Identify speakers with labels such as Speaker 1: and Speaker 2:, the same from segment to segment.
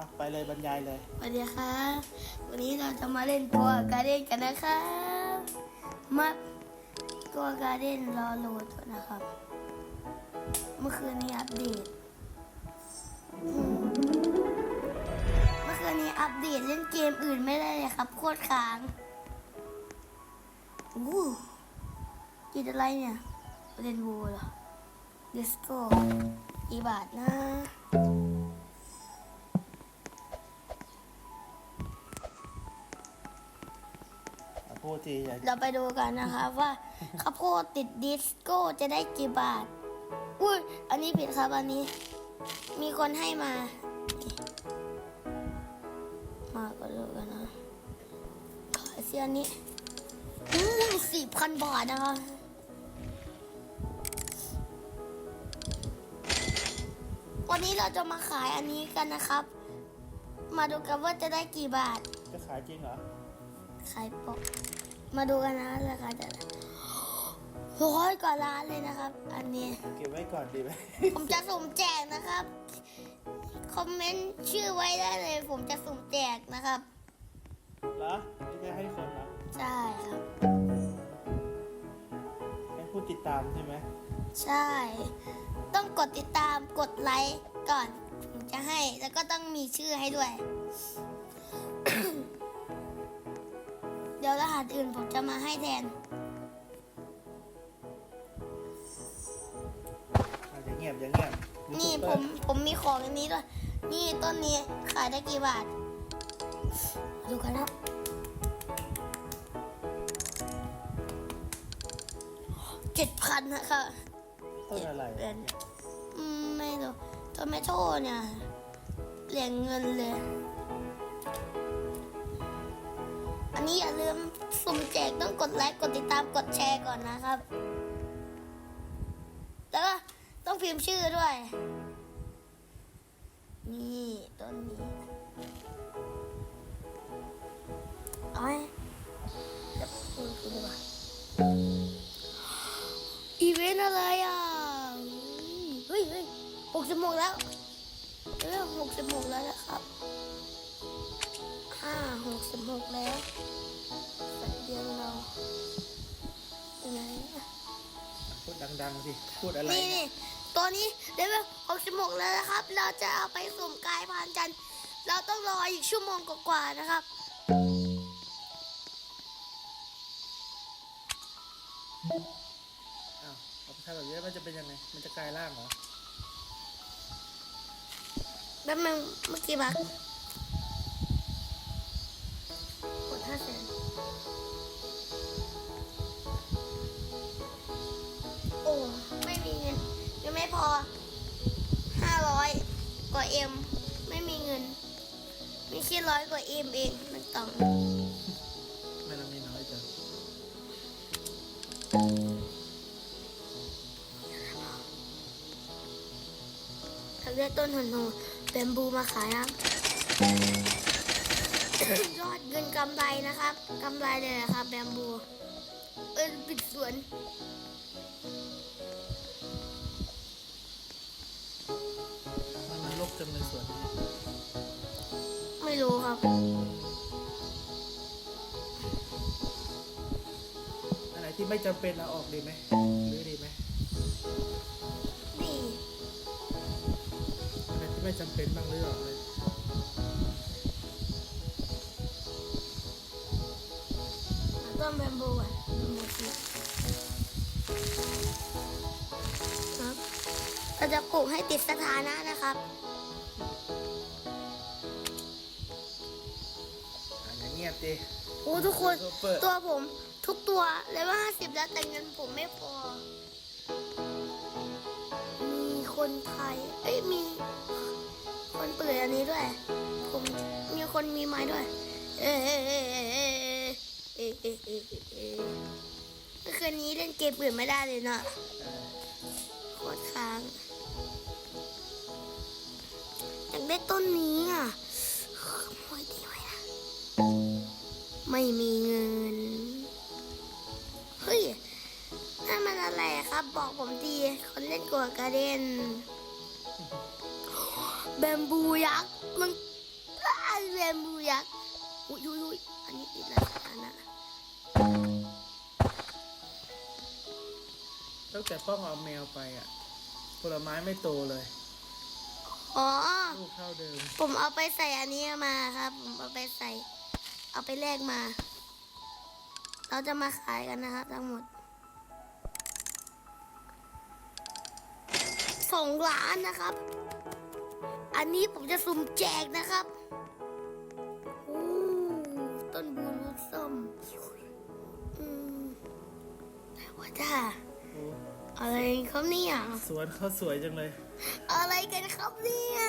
Speaker 1: อะไปเลยบรรยายเลย
Speaker 2: สวัสดีครับวันนี้เราจะมาเล่นตัวการ์เด้นกันนะครับมาตัวการ์เด้นรอโหลดนะครับ เมื่อคืนนี้อัปเดต เมื่อคืนนี้อัปเดตเล่นเกมอื่นไม่ได้เลยครับ โคตรค้างอู้กินอะไรเนี่ยเล่นวูเหรอดิสโก้กี่บาทนะ
Speaker 1: ทีอย่า
Speaker 2: เราไปดูกันนะคะว่าข้าวโพดติดดิสโก้จะได้กี่บาท อุ้ยอันนี้ผิดครับอันนี้ มีคนให้มา มาก็ดูกันนะขายเสื้อนี้อู้สี่พันบาทนะคะวันนี้เราจะมาขายอันนี้กันนะครับ มาดูกันว่าจะได้กี่บาท
Speaker 1: จะขายจริงเหรอ
Speaker 2: ขายปก มาดูกันนะราคาจะร้อยกว่าล้านเลยนะครับ อันนี้
Speaker 1: เก็บไว้ก่อนดีไหม
Speaker 2: ผมจะสุ่มแจกนะครับ คอมเมนต์ชื่อไว้ได้เลย ผมจะสุ่มแจกนะครับ
Speaker 1: เหรอนี่จะให้คนเหรอ
Speaker 2: ใช่ครับ
Speaker 1: ให้ผู้ติดตามใช่ไหม
Speaker 2: ใช่ ต้องกดติดตามกดไลค์ก่อนผมจะให้ แล้วก็ต้องมีชื่อให้ด้วย เดี๋ยวรหัสอื่นผมจะมาให้แทน
Speaker 1: อะอย่าเงียบอย่าเงียบ
Speaker 2: นี่
Speaker 1: ยู
Speaker 2: ผ
Speaker 1: ทูบ
Speaker 2: ม
Speaker 1: เบอร์
Speaker 2: ผมมีของอันนี้ด้วย นี่ต้นนี้ขายได้กี่บาท ดูกันนะเจ็ดพันนะครับ
Speaker 1: ต้นอะไร
Speaker 2: เดือนอืมไม่รู้โทเมโต้เนี่ยเหรียญเงินเลย นี้อย่าลืมสุ่มแจกต้องกดไลค์กดติดตามกดแชร์ก่อนนะครับ แล้วก็ต้องพิมพ์ชื่อด้วย นี่ต้นนี้เอาไหมจะพูดีกว่าอีเวนต์อะไรอะเฮ้ยเฮ้ยหกสิบหกแล้วเรื่อหกสิบหกแล้วนะครับ ห้าหกสิบหกแล้วแป๊บเดียวเราอยู่ไหนอะ
Speaker 1: พูดดังๆสิพูดอะไร
Speaker 2: นี่
Speaker 1: เนี่ย
Speaker 2: นี่ตัวนี้เลเวลหกสิบหกแล้วนะครับ เราจะเอาไปสุ่มกายพันธุ์กันเราต้องรออีกชั่วโมงกว่าๆนะครับ
Speaker 1: อ้าวเอาไปทำแบบนี้แล้วมันจะเป็นยังไง มันจะกลายร่างเหรอ
Speaker 2: แป๊บนึงเมื่อกี้บัก ห้าแสนโอ้ไม่มีเงินยังไม่พอห้าร้อยกว่าเอ็มไม่มีเงิน มีแค่ร้อยกว่าเอ็มเองมันต้อง
Speaker 1: ไม่เรามีน้อยจัง
Speaker 2: ทำได้ต้นหนโนแบมบูมาขายครับ ยอดเงินกำไรนะครับกำไรเลยนะครับแบมบูเออปิดสวน
Speaker 1: มันมันลกจังเลยส่วนนี้
Speaker 2: ไม่รู้ครับ
Speaker 1: อันไหนที่ไม่จำเป็นเอาออกดีไหมหรือดีไหม
Speaker 2: นี่
Speaker 1: อันไหนที่ไม่จำเป็นบ้างหรือออกเลย
Speaker 2: ต้นแบมบูอะแบมบูสิครับเราจะปลูกให้ติดสถานะนะครับ
Speaker 1: อะอย่าเงียบดิ
Speaker 2: โอ้ทุกคน
Speaker 1: ซูเปอร์
Speaker 2: ตัวผมทุกตัวเลยว่าห้าสิบแล้วแต่เงินผมไม่พอ มีคนไทย เอ้ยมี คนเปิดอันนี้ด้วย ผมมีคนมีไม้ด้วย เอ้ย คืนนี้เล่นเกมอื่นไม่ได้เลยเนาะโคตรค้างอยากได้ต้นนี้อะขโมยดีไว้นะไม่มีเงิน เฮ้ยนั่นมันอะไรครับ บอกผมดี คนเล่นกัวกระเด็นแบมบูยักษ์มันแรมบูยักษ์อุ้ยอุ้ยอันนี้ติดแล้วอันน่ะ
Speaker 1: ตั้งแต่ป้องเอาแมวไปอะ ผลไม้ไม่โตเลย
Speaker 2: อ๋อ
Speaker 1: ลูกเท่าเดิม
Speaker 2: ผมเอาไปใส่อันนี้มาครับ ผมเอาไปใส่ เอาไปแลกมา เราจะมาขายกันนะครับ ทั้งหมดสองล้านนะครับ อันนี้ผมจะสุ่มแจกนะครับโอ้ต้นบูนรสส้มอืมแต่ว่าจ้า
Speaker 1: โอ้
Speaker 2: อะไรครับเนี่ย
Speaker 1: สวนเขาสวยจังเลย
Speaker 2: อะไรกันครับเนี่ย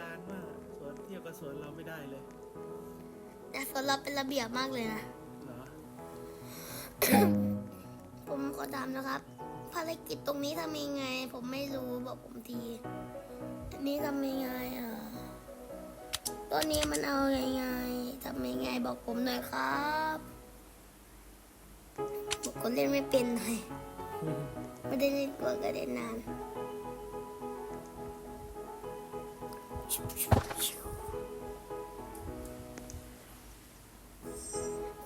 Speaker 1: การมากสวนเทียบกับสวนเราไม่ได้เลย
Speaker 2: แต่ส่วนเราเป็นระเบียบมากเลยนะ
Speaker 1: เหรอ
Speaker 2: ผมขอถามนะครับ ภารกิจตรงนี้ทำยังไง ผมไม่รู้บอกผมที อันนี้ทำยังไงอะตัวนี้มันเอายังไงทำยังไงบอกผมหน่อยครับบอกคนเล่นไม่เป็นเลย ไม่ได้เล่นกลัวก็เล่นนาน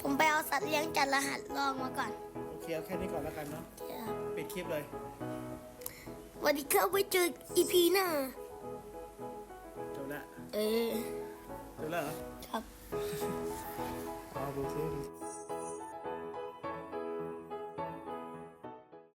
Speaker 2: ผมไปเอาสัตว์เลี้ยงจัดรหัสลองมาก่อน
Speaker 1: โอเคเอาแค่นี้ก่อนแล้วกันเนาะปิดคลิปเลย
Speaker 2: วันนี้เข้าไปเจออีพีหน้า
Speaker 1: จบละ
Speaker 2: เออ
Speaker 1: จบละเหรอ
Speaker 2: ครับ
Speaker 1: เอาดู